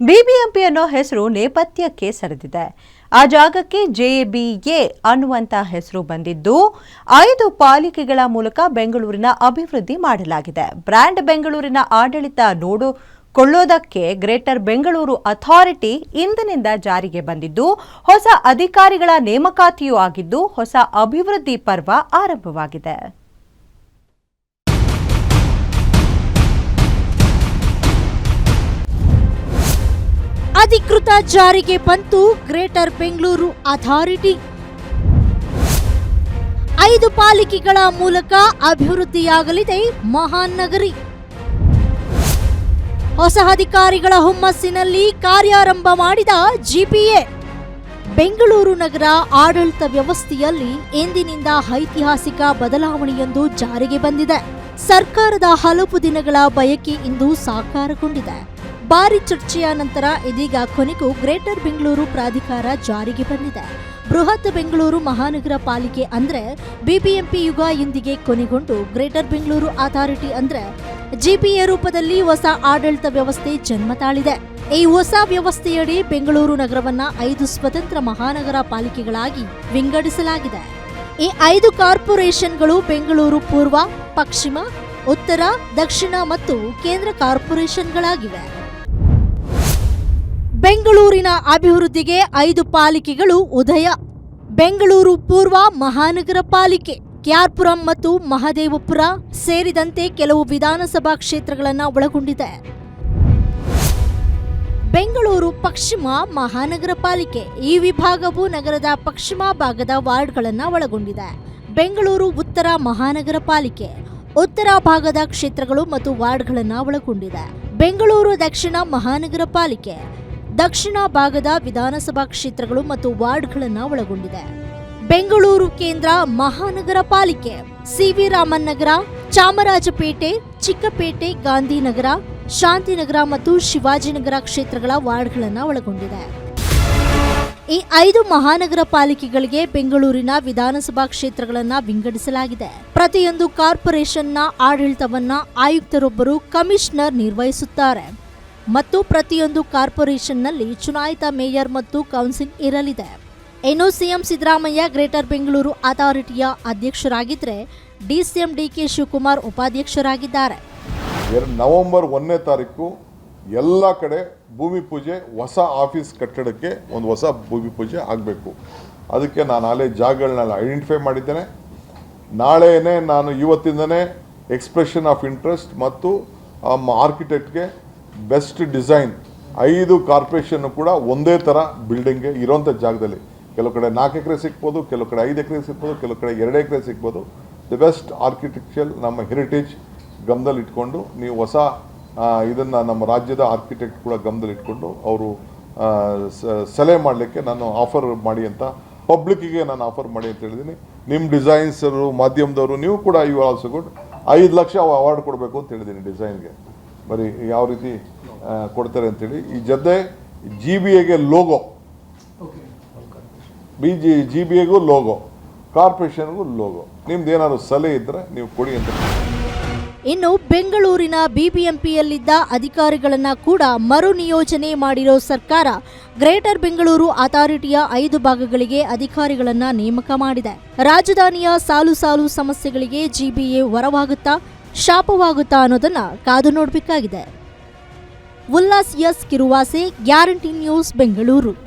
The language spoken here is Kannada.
ಬಿಬಿಎಂಪಿ ಅನ್ನೋ ಹೆಸರು ನೇಪಥ್ಯಕ್ಕೆ ಸರಿದಿದೆ. ಆ ಜಾಗಕ್ಕೆ ಜೆಬಿಎ ಅನ್ನುವಂಥ ಹೆಸರು ಬಂದಿದ್ದು, ಐದು ಪಾಲಿಕೆಗಳ ಮೂಲಕ ಬೆಂಗಳೂರಿನ ಅಭಿವೃದ್ಧಿ ಮಾಡಲಾಗಿದೆ. ಬ್ರ್ಯಾಂಡ್ ಬೆಂಗಳೂರಿನ ಆಡಳಿತ ನೋಡು ಕೊಳ್ಳೋದಕ್ಕೆ ಗ್ರೇಟರ್ ಬೆಂಗಳೂರು ಅಥಾರಿಟಿ ಇಂದಿನಿಂದ ಜಾರಿಗೆ ಬಂದಿದ್ದು, ಹೊಸ ಅಧಿಕಾರಿಗಳ ನೇಮಕಾತಿಯೂ ಆಗಿದ್ದು, ಹೊಸ ಅಭಿವೃದ್ಧಿ ಪರ್ವ ಆರಂಭವಾಗಿದೆ. ಅಧಿಕೃತ ಜಾರಿಗೆ ಬಂತು ಗ್ರೇಟರ್ ಬೆಂಗಳೂರು ಅಥಾರಿಟಿ. ಐದು ಪಾಲಿಕೆಗಳ ಮೂಲಕ ಅಭಿವೃದ್ಧಿಯಾಗಲಿದೆ ಮಹಾನ್ ನಗರಿ. ಹೊಸ ಅಧಿಕಾರಿಗಳ ಹುಮ್ಮಸ್ಸಿನಲ್ಲಿ ಕಾರ್ಯಾರಂಭ ಮಾಡಿದ ಜಿಪಿಎ. ಬೆಂಗಳೂರು ನಗರ ಆಡಳಿತ ವ್ಯವಸ್ಥೆಯಲ್ಲಿ ಎಂದಿನಿಂದ ಐತಿಹಾಸಿಕ ಬದಲಾವಣೆಯೊಂದು ಜಾರಿಗೆ ಬಂದಿದೆ. ಸರ್ಕಾರದ ಹಲವು ದಿನಗಳ ಬಯಕೆ ಇಂದು ಸಾಕಾರಗೊಂಡಿದೆ. ಭಾರಿ ಚರ್ಚೆಯ ನಂತರ ಇದೀಗ ಕೊನೆಗೂ ಗ್ರೇಟರ್ ಬೆಂಗಳೂರು ಪ್ರಾಧಿಕಾರ ಜಾರಿಗೆ ಬಂದಿದೆ. ಬೃಹತ್ ಬೆಂಗಳೂರು ಮಹಾನಗರ ಪಾಲಿಕೆ ಅಂದ್ರೆ ಬಿಬಿಎಂಪಿ ಯುಗ ಇಂದಿಗೆ ಕೊನೆಗೊಂಡು ಗ್ರೇಟರ್ ಬೆಂಗಳೂರು ಅಥಾರಿಟಿ ಅಂದ್ರೆ ಜಿಪಿಎ ರೂಪದಲ್ಲಿ ಹೊಸ ಆಡಳಿತ ವ್ಯವಸ್ಥೆ ಜನ್ಮ ತಾಳಿದೆ. ಈ ಹೊಸ ವ್ಯವಸ್ಥೆಯಡಿ ಬೆಂಗಳೂರು ನಗರವನ್ನ ಐದು ಸ್ವತಂತ್ರ ಮಹಾನಗರ ಪಾಲಿಕೆಗಳಾಗಿ ವಿಂಗಡಿಸಲಾಗಿದೆ. ಈ ಐದು ಕಾರ್ಪೊರೇಷನ್ಗಳು ಬೆಂಗಳೂರು ಪೂರ್ವ, ಪಶ್ಚಿಮ, ಉತ್ತರ, ದಕ್ಷಿಣ ಮತ್ತು ಕೇಂದ್ರ ಕಾರ್ಪೊರೇಷನ್ಗಳಾಗಿವೆ. ಬೆಂಗಳೂರಿನ ಅಭಿವೃದ್ಧಿಗೆ ಐದು ಪಾಲಿಕೆಗಳು ಉದಯ. ಬೆಂಗಳೂರು ಪೂರ್ವ ಮಹಾನಗರ ಪಾಲಿಕೆ, ಕ್ಯಾರ್ಪುರಂ ಮತ್ತು ಮಹದೇವಪುರ ಸೇರಿದಂತೆ ಕೆಲವು ವಿಧಾನಸಭಾ ಕ್ಷೇತ್ರಗಳನ್ನು ಒಳಗೊಂಡಿದೆ. ಬೆಂಗಳೂರು ಪಶ್ಚಿಮ ಮಹಾನಗರ ಪಾಲಿಕೆ, ಈ ವಿಭಾಗವು ನಗರದ ಪಶ್ಚಿಮ ಭಾಗದ ವಾರ್ಡ್ಗಳನ್ನು ಒಳಗೊಂಡಿದೆ. ಬೆಂಗಳೂರು ಉತ್ತರ ಮಹಾನಗರ ಪಾಲಿಕೆ, ಉತ್ತರ ಭಾಗದ ಕ್ಷೇತ್ರಗಳು ಮತ್ತು ವಾರ್ಡ್ಗಳನ್ನು ಒಳಗೊಂಡಿದೆ. ಬೆಂಗಳೂರು ದಕ್ಷಿಣ ಮಹಾನಗರ ಪಾಲಿಕೆ ದಕ್ಷಿಣ ಭಾಗದ ವಿಧಾನಸಭಾ ಕ್ಷೇತ್ರಗಳು ಮತ್ತು ವಾರ್ಡ್ಗಳನ್ನು ಒಳಗೊಂಡಿದೆ. ಬೆಂಗಳೂರು ಕೇಂದ್ರ ಮಹಾನಗರ ಪಾಲಿಕೆ, ಸಿವಿ ರಾಮನ್ ನಗರ ಚಾಮರಾಜಪೇಟೆ, ಚಿಕ್ಕಪೇಟೆ, ಗಾಂಧಿನಗರ, ಶಾಂತಿನಗರ ಮತ್ತು ಶಿವಾಜಿನಗರ ಕ್ಷೇತ್ರಗಳ ವಾರ್ಡ್ಗಳನ್ನು ಒಳಗೊಂಡಿದೆ. ಈ ಐದು ಮಹಾನಗರ ಪಾಲಿಕೆಗಳಿಗೆ ಬೆಂಗಳೂರಿನ ವಿಧಾನಸಭಾ ಕ್ಷೇತ್ರಗಳನ್ನು ವಿಂಗಡಿಸಲಾಗಿದೆ. ಪ್ರತಿಯೊಂದು ಕಾರ್ಪೊರೇಷನ್ನ ಆಡಳಿತವನ್ನ ಆಯುಕ್ತರೊಬ್ಬರು ಕಮಿಷನರ್ ನಿರ್ವಹಿಸುತ್ತಾರೆ. ಮತ್ತು ಪ್ರತಿಯೊಂದು ಕಾರ್ಪೊರೇಷನ್ನಲ್ಲಿ ಚುನಾಯಿತ ಮೇಯರ್ ಮತ್ತು ಕೌನ್ಸಿಲ್ ಇರಲಿದೆ. ಇನ್ನು ಸಿಎಂ ಸಿದ್ದರಾಮಯ್ಯ, ಗ್ರೇಟರ್ ಬೆಂಗಳೂರು ಅಥಾರಿಟಿಯ ಅಧ್ಯಕ್ಷರಾಗಿದ್ದರೆ ಡಿಸಿಎಂ ಡಿಕೆ ಶಿವಕುಮಾರ್ ಉಪಾಧ್ಯಕ್ಷರಾಗಿದ್ದಾರೆ. ನವೆಂಬರ್ ಒಂದನೇ ತಾರೀಕು ಎಲ್ಲ ಕಡೆ ಭೂಮಿ ಪೂಜೆ, ಹೊಸ ಆಫೀಸ್ ಕಟ್ಟಡಕ್ಕೆ ಒಂದು ಹೊಸ ಭೂಮಿ ಪೂಜೆ ಆಗಬೇಕು. ಅದಕ್ಕೆ ನಾನು ಅಲ್ಲೇ ಜಾಗಗಳನ್ನೆಲ್ಲ ಐಡೆಂಟಿಫೈ ಮಾಡಿದ್ದೇನೆ. ನಾಳೆನೇ ನಾನು ಇವತ್ತಿಂದನೇ ಎಕ್ಸ್ಪ್ರೆಷನ್ ಆಫ್ ಇಂಟ್ರೆಸ್ಟ್ ಮತ್ತು ಆರ್ಕಿಟೆಕ್ಟ್ಗೆ ಬೆಸ್ಟ್ ಡಿಸೈನ್ ಐದು ಕಾರ್ಪೊರೇಷನ್ ಕೂಡ ಒಂದೇ ಥರ ಬಿಲ್ಡಿಂಗ್ಗೆ ಇರೋಂಥ ಜಾಗದಲ್ಲಿ. ಕೆಲವು ಕಡೆ ನಾಲ್ಕು ಎಕರೆ ಸಿಗ್ಬೋದು, ಕೆಲವು ಕಡೆ ಐದು ಎಕರೆ ಸಿಗ್ಬೋದು, ಕೆಲವು ಕಡೆ ಎರಡು ಎಕರೆ ಸಿಗ್ಬೋದು. ದಿ ಬೆಸ್ಟ್ ಆರ್ಕಿಟೆಕ್ಚರ್ ನಮ್ಮ ಹೆರಿಟೇಜ್ ಗಮನದಲ್ಲಿ ಇಟ್ಕೊಂಡು, ನೀವು ಹೊಸ ಇದನ್ನು ನಮ್ಮ ರಾಜ್ಯದ ಆರ್ಕಿಟೆಕ್ಟ್ ಕೂಡ ಗಮನದಲ್ಲಿ ಇಟ್ಕೊಂಡು ಅವರು ಸಲಹೆ ಮಾಡಲಿಕ್ಕೆ ನಾನು ಆಫರ್ ಮಾಡಿ ಅಂತ ಪಬ್ಲಿಕ್ಕಿಗೆ ನಾನು ಆಫರ್ ಮಾಡಿ ಅಂತ ಹೇಳಿದ್ದೀನಿ ನಿಮ್ಮ ಡಿಸೈನ್ಸರು ಮಾಧ್ಯಮದವರು, ನೀವು ಕೂಡ ಯು ಆಲ್ಸೋ ಗುಡ್ ಐದು ಲಕ್ಷ ಅವಾರ್ಡ್ ಕೊಡಬೇಕು ಅಂತ ಹೇಳಿದ್ದೀನಿ ಡಿಸೈನ್ಗೆ ಬರೀ ಯಾವ ರೀತಿ ಕೊಡ್ತಾರೆ ಅಂತೇಳಿ. ಈ ಜೊತೆ ಜಿ ಬಿ ಎಗೆ logo B G G B ಎಗೂ logo ಕಾರ್ಪೊರೇಷನ್ಗೂ ಲೋಗೋ ನಿಮ್ದು ಏನಾದ್ರು ಸಲಹೆ ಇದ್ದರೆ ನೀವು ಕೊಡಿ ಅಂತ ಇನ್ನು ಬೆಂಗಳೂರಿನ ಬಿಬಿಎಂಪಿಯಲ್ಲಿದ್ದ ಅಧಿಕಾರಿಗಳನ್ನ ಕೂಡ ಮರು ನಿಯೋಜನೆ ಮಾಡಿರೋ ಸರ್ಕಾರ ಗ್ರೇಟರ್ ಬೆಂಗಳೂರು ಅಥಾರಿಟಿಯ ಐದು ಭಾಗಗಳಿಗೆ ಅಧಿಕಾರಿಗಳನ್ನ ನೇಮಕ ಮಾಡಿದೆ. ರಾಜಧಾನಿಯ ಸಾಲು ಸಾಲು ಸಮಸ್ಯೆಗಳಿಗೆ ಜಿಬಿಎ ವರವಾಗುತ್ತಾ ಶಾಪವಾಗುತ್ತಾ ಅನ್ನೋದನ್ನ ಕಾದು ನೋಡಬೇಕಾಗಿದೆ. Ullas S Kiruvase guarantee news Bengaluru.